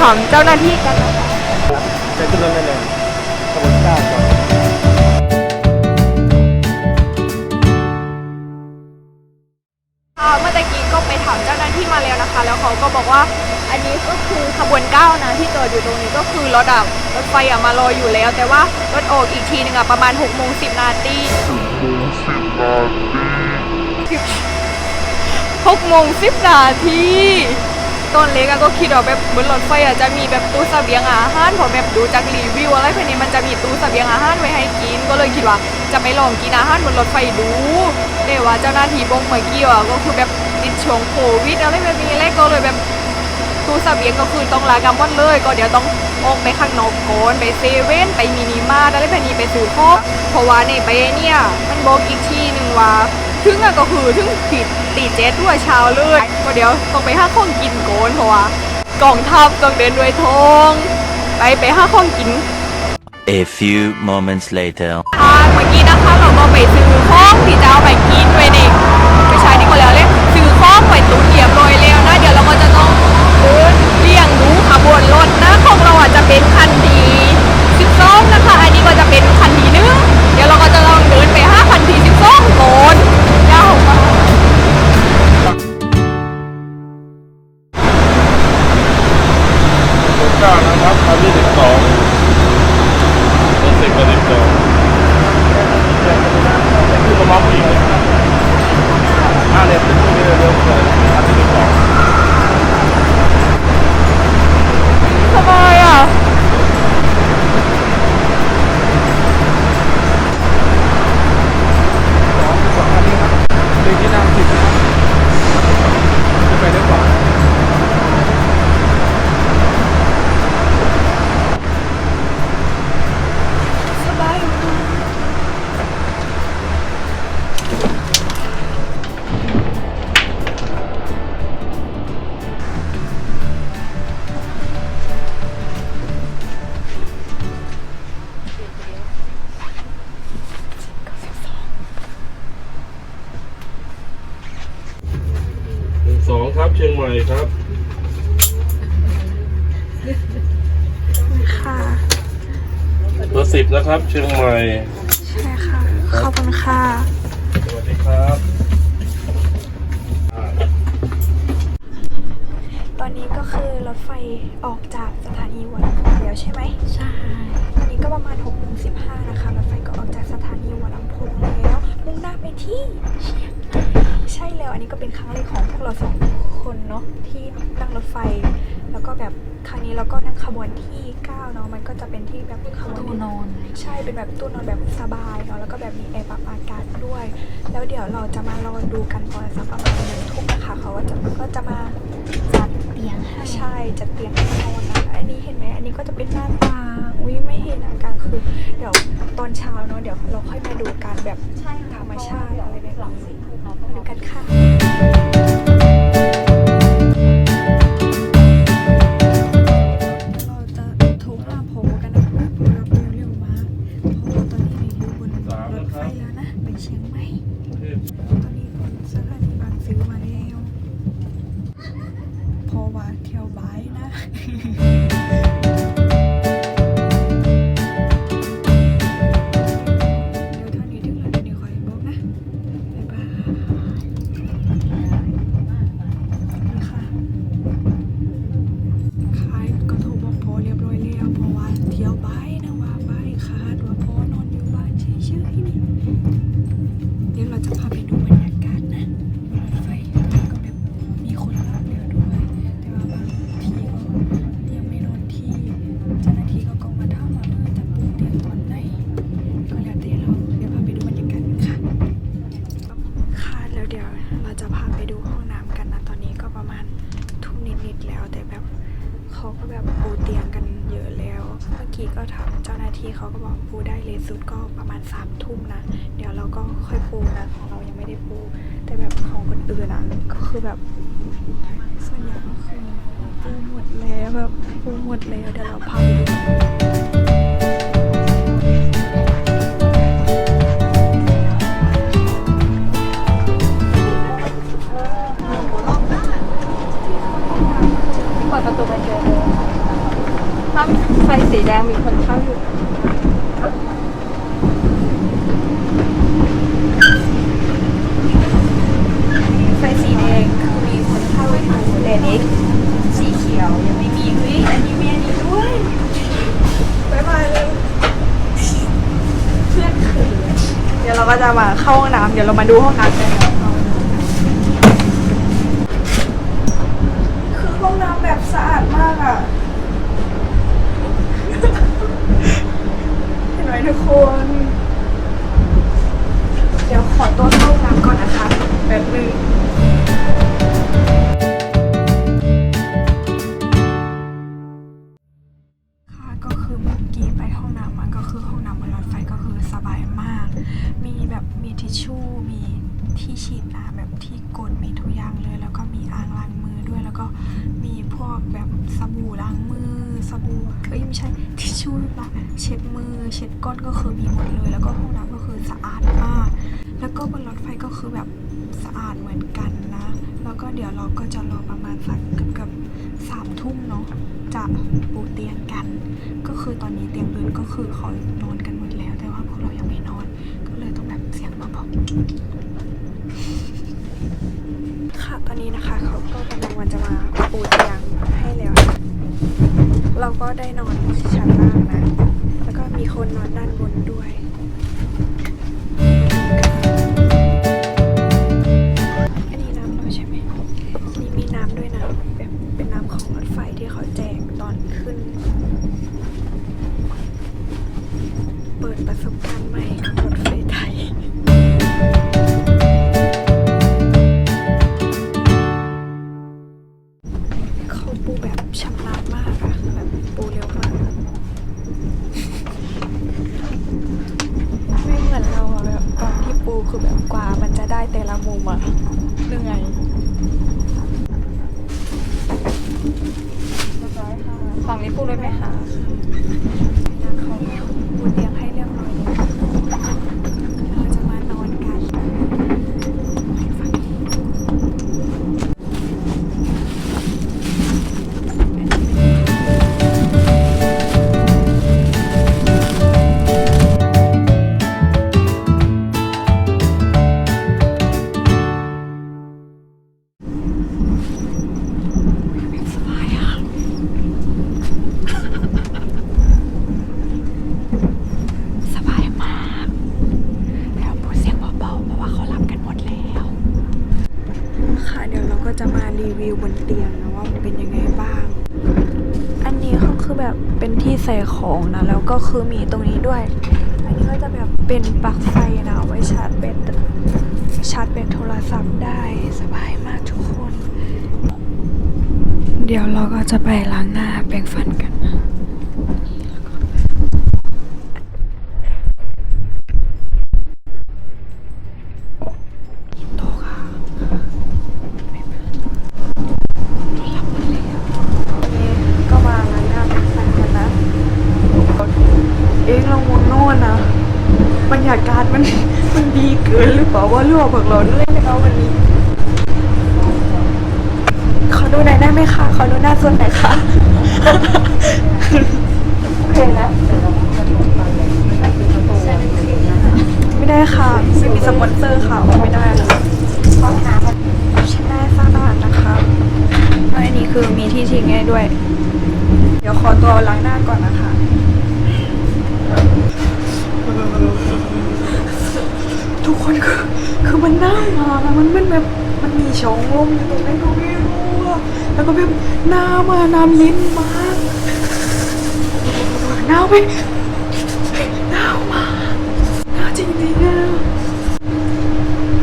ถามเจ้าหน้าที่กันนะคะจะขึ้นรถได้เลยขบวนเก้าก่อนค่ะเมื่อตะกี้ก็ไปถามเจ้าหน้าที่มาแล้วนะคะ แล้วเขาก็บอกว่าอันนี้ก็คือขบวนเก้านะที่จอดอยู่ตรงนี้ก็คือรถอะรถไฟอะมารออยู่แล้ว แต่ว่ารถออกอีกทีหนึ่งอะประมาณ6กโมงสินาทีหกโมงสิบนาที ตอนเล็กอะก็คิดว่าแบบบนรถไฟอะจะมีแบบตู้เสบียงอาหารเพอแบบดูจากรีวิวอะไรพวกนี้มันจะมีตู้เสบียงอาหารไว้ให้กิน ก็เลยคิดว่าจะไปลองกินอาหารบนรถไฟดูแต่ว่าเจ้าหน้าที่บอกเมื่อกี้อะก็คือแบบติดช่วงโควิดอะไรแบบนี้แล้วก็เลยแบบตู้เสบียงก็คือต้องลากำวัดเลย ก็เดี๋ยวต้องออกไปข้างนอกก่อนไปเซเว่นไปมินิมาร์ทอะไรแบบนี้ไปซื้อของเพราะว่าในเบเนี่ยมันบอกอีกทีหนึ่งว่า ถึงอะก็คือถึงติดตีเจ็ดด้วยเช้าเลยก็เดี๋ยวต้องไปห้าข้องกินก่อนเพราะว่ากองทัพต้องเดินด้วยทองไปไปห้าข้องกิน A few moments later. ค่ะเมื่อกี้นะคะเราก็ไปซื้อของที่จะเอาไปกินไว้ในไม่ใช่นี่ก็แล้วเลยซื้อของไปตุ้นเรียบร้อยแล้วนะเดี๋ย สิบนะครับ เชียงใหม่ ใช่ค่ะ ขอบคุณค่ะ สวัสดีครับ ตอนนี้ก็คือรถไฟออกจากสถานีหัวลำโพงแล้วใช่ไหม ใช่ ตอนนี้ก็ประมาณ6กโมงสินะคะ รถไฟก็ออกจากสถานีหัวลำโพงแล้ว มุ่งหน้าไปที่เชียง ใหม่ใช่แล้วอันนี้ก็เป็นครั้งแรกของพวกเราสองคนเนาะที่นั่งรถไฟ แล้วก็แบบครั้งนี้เราก็นั่งขบวนที่9เนาะมันก็จะเป็นที่แบบขบวนที่นอน ใช่เป็นแบบตู้นอนแบบสบายเนาะแล้วก็แบบมีแอร์ปรับอากาศด้วย แล้วเดี๋ยวเราจะมารอดูกันตอนสักประมาณหนึ่งทุ่มนะคะเขาก็จะก็จะมาจัดเตียงให้ใช่จัดเตียงให้นอนนะอันนี้เห็นไหมอันนี้ก็จะเป็นหน้าตา อุ้ยไม่เห็นอาการคือ เดี๋ยวตอนเช้าเนาะเดี๋ยวเราค่อยมาดูกันแบบธรรมชาติอะไรแบบนี้มาดูกันค่ะ เราก็ค่อยปูนะของเรายังไม่ได้ปู แต่แบบขอื่นอะก็คือแบบส่วนใหญ่ก็คือปูหมดแล้วแบบปูหมดแล้วเดี๋ยวเราพาไปดูเปิดประตูไปเจอเลยถ้าไฟสีแดงมีคนเข้าอยู่ ไฟสีแดงคือมีคนเข้า อยู่แต่เด็กสีเขียวยังไม่มีเฮ้ยอันนี้มีอันนี้ด้วยบายบายเลยเพื่อนเขินเดี๋ยวเราก็จะมาเข้าห้องน้ำเดี๋ยวเรามาดูห้องน้ำกัน ชชู่มีที่ฉีดน้ำแบบที่กดมีทุกอย่างเลย แล้วก็มีอ่างล้างมือด้วยแล้วก็มีพวกแบบสบู่ล้างมือสบู่เอ้ยไม่ใช่ทิชชู่ละเช็ดมือ เช็ดก้นก็คือมีหมดเลย แล้วก็ห้องน้ำก็คือสะอาดมาก แล้วก็บนรถไฟก็คือแบบสะอาดเหมือนกันนะ แล้วก็เดี๋ยวเราก็จะรอประมาณสักเกือบเกือบสามทุ่มเนาะจะปูเตียงกัน ก็คือตอนนี้เตียงอื่นก็คือเขานอนกันหมดแล้ว แต่ว่าพวกเรายังไม่นอนก็ เสียงเบาๆค่ะตอนนี้นะคะเขาก็กำลังวันจะมาปูเตียงให้แล้วเราก็ได้นอนชั้นล่างนะ แล้วก็มีคนนอนด้านบนด้วยอัน คือแบบกว่ามันจะได้แต่ละมุมอะเหนื่อยฝั่งนี้พูดเลยไหมคะียงนะว่ามันเป็นยังไงบ้าง อันนี้ก็คือแบบเป็นที่ใส่ของนะ แล้วก็คือมีตรงนี้ด้วย อันนี้ก็จะแบบเป็นปลั๊กไฟนะเอาไว้ชาร์จแบตชาร์จแบตโทรศัพท์ได้สบายมากทุกคน เดี๋ยวเราก็จะไปล้างหน้าแปรงฟันกันนะ กินหรือเปล่าว่าเรื่องของเราเรื่อยแล้ววันนี้ ขอดูหน่อยได้ไหมคะขอดูหน้าส่วนไหนอยคะโอเคนะไม่ได้ค่ะไม่มีสปอนเซอร์ค่ะไม่ได้ค่ะฉันได้สร้างบ้านนะคะแล้วอันนี้คือมีที่ทิ้งให้ด้วย เดี๋ยวขอตัวล้างหน้าก่อนนะคะ ทุกคนคือคือมันน่ามามันเป็นแบบมันมีช่องลมอยู่ตรงไหนก็ไม่รู้อะแล้วก็แบบน้ำมาน้ำเย็นมากหนาวไหมหนาวมากหนาวจริงๆอะ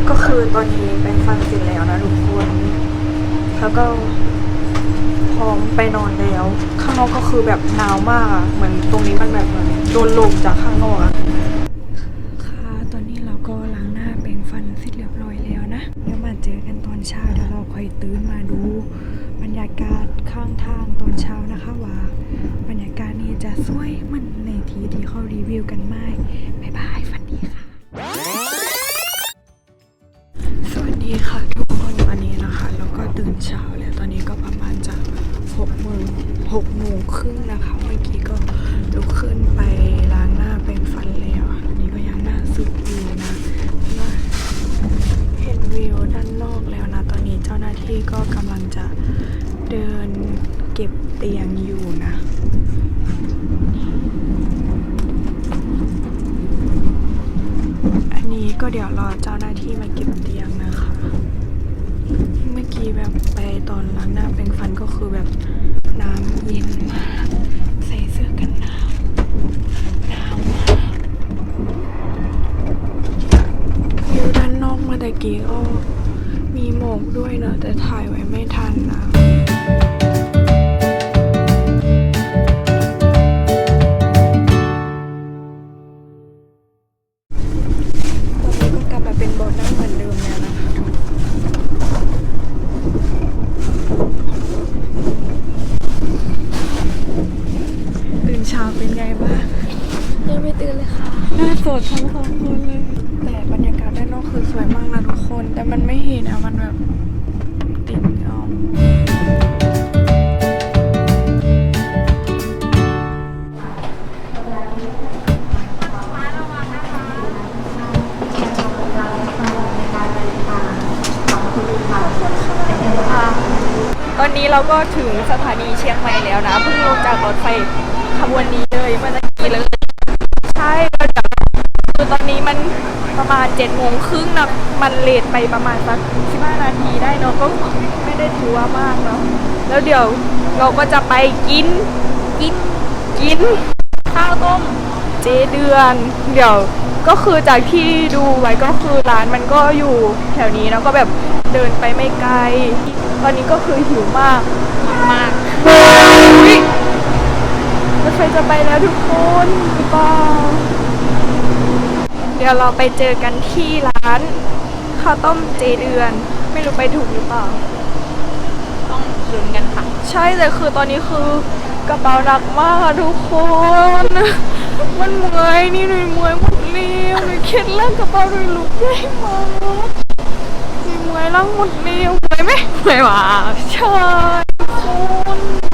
ก็คือตอนนี้แปรงฟันเสร็จแล้วนะทุกคนแล้วก็พร้อมไปนอนแล้ว ข้างนอกก็คือแบบหนาวมากอะเหมือนตรงนี้มันแบบเหมือนโดนลมจากข้างนอกอะ มาเจอกันตอนเช้าเดี๋ยวเราค่อยตื่นมาดูบรรยากาศข้างทางตอนเช้านะคะว่า บรรยากาศนี้จะสวยมันในทีที่เขารีวิวกันไหมาย เก็บเตียงอยู่นะอันนี้ก็เดี๋ยวรอเจ้าหน้าที่มาเก็บเตียงนะคะ เมื่อกี้แบบไปตอนล้างหน้าเป็นฟันก็คือแบบน้ำเย็น สดทั้งสองคนเลย แต่บรรยากาศด้านนอกคือสวยมากนะทุกคน แต่มันไม่เห็นอะมันแบบติดเงาตอนนี้เราก็ถึงสถานีเชียงใหม่แล้วนะเพิ่งลงจากรถไฟขบวนนี้เลยเมื่อกี้เลย นนี้มันประมาณ7จ็ดโมงครึ่งนะมันเลทไปประมาณสักสิบห้านาทีได้เนาะก็ไม่ได้ถือว่ามากเนาะแล้วเดี๋ยวเราก็จะไปกินกินกิน ข้าวต้มเจเดือน เดี๋ยวก็คือจากที่ดูไว้ก็คือร้านมันก็อยู่แถวนี้แล้วก็แบบเดินไปไม่ไกล ตอนนี้ก็คือหิวมากหิวมากอุ๊ยรถไฟจะไปแล้วทุกคนหรือเปล่า เดี๋ยวเราไปเจอกันที่ร้านข้าวต้มเจเดือน ไม่รู้ไปถูกหรือเปล่า ต้องลุ้นกันค่ะ ใช่แต่คือตอนนี้คือกระเป๋าหนักมากอะทุกคน มันเมื่อยนี่หนุ่ยเมื่อยหมดเรียวหนุ่ยเคล็ดล่างกระเป๋าหนุ่ยลุกใหญ่มากหนุ่ยเมื่อยล่างหมดเรียวเมื่อยไหมเมื่อยว่ะใช่